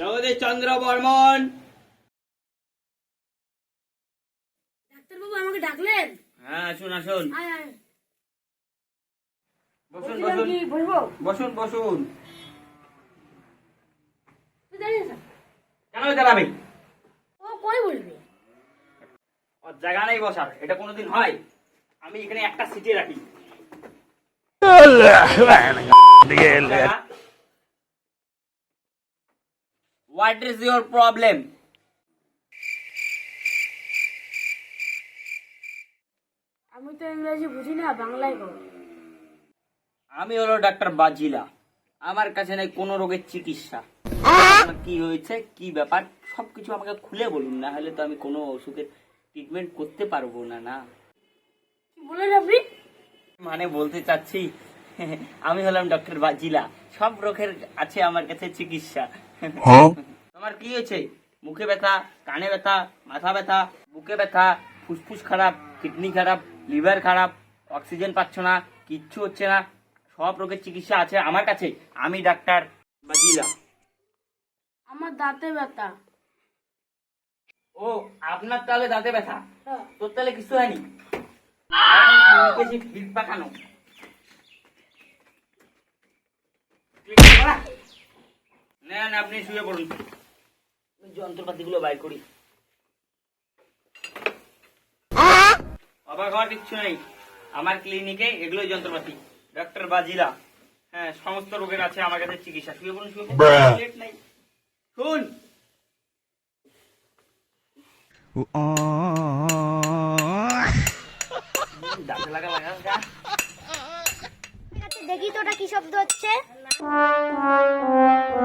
জগদীশ চন্দ্র বর্মন ডাক্তারবাবু আমাকে ডাকলেন? হ্যাঁ আসুন আসুন। বসুন বসুন। বসুন বসুন। তুই দাঁড়িয়ে থাক। কেন দাঁড়াবে? ও কই বলবে? ওর জায়গা নেই বসার এটা কোনোদিন হয়? আমি এখানে একটা সিটে রাখি। হোয়াট ইজ ইউর প্রবলেম আমি তো ইংরেজি বুঝি না বাংলায় কর আমি হলো ডাক্তার বাজিলা। আমার কাছে নেই কোনো রোগের চিকিৎসা। আমার কি হয়েছে কি ব্যাপার সবকিছু আমাকে খুলে বলুন না হলে তো আমি কোনো অসুখের ট্রিটমেন্ট করতে পারব না না। কি আপনি? মানে বলতে চাচ্ছি আমি হলাম ডক্টর বাজিলা। সব রোগের আছে আমার কাছে চিকিৎসা। তোমার কি হয়েছে? মুখে ব্যথা কানে ব্যথা মাথা ব্যথা বুকে ব্যথা ফুসফুস খারাপ কিডনি খারাপ লিভার খারাপ অক্সিজেন পাচ্ছ না কিচ্ছু হচ্ছে না। সব রোগের চিকিৎসা আছে আমার কাছে। আমি ডাক্তার বাজিলা। আমার দাঁতে ব্যথা। ও আপনার তাহলে দাঁতে ব্যথা? হ্যাঁ। তোর তাহলে কিছু হয়নি? কেজি নেন আপনি শুয়ে পড়ুন। যন্ত্রপাতিগুলো বাইর করি। অবাক হওয়ার কিচ্ছু নেই। আমার ক্লিনিকে এগুলোই যন্ত্রপাতি। ডক্টর বাজিলা হ্যাঁ সমস্ত রোগের আছে আমার কাছে চিকিৎসা। শুয়ে পড়ুন শুয়ে পড়ুন। নাই শুন। দাঁতে লাগা লাগা। যা দেখি তো ওটা কি শব্দ হচ্ছে? Música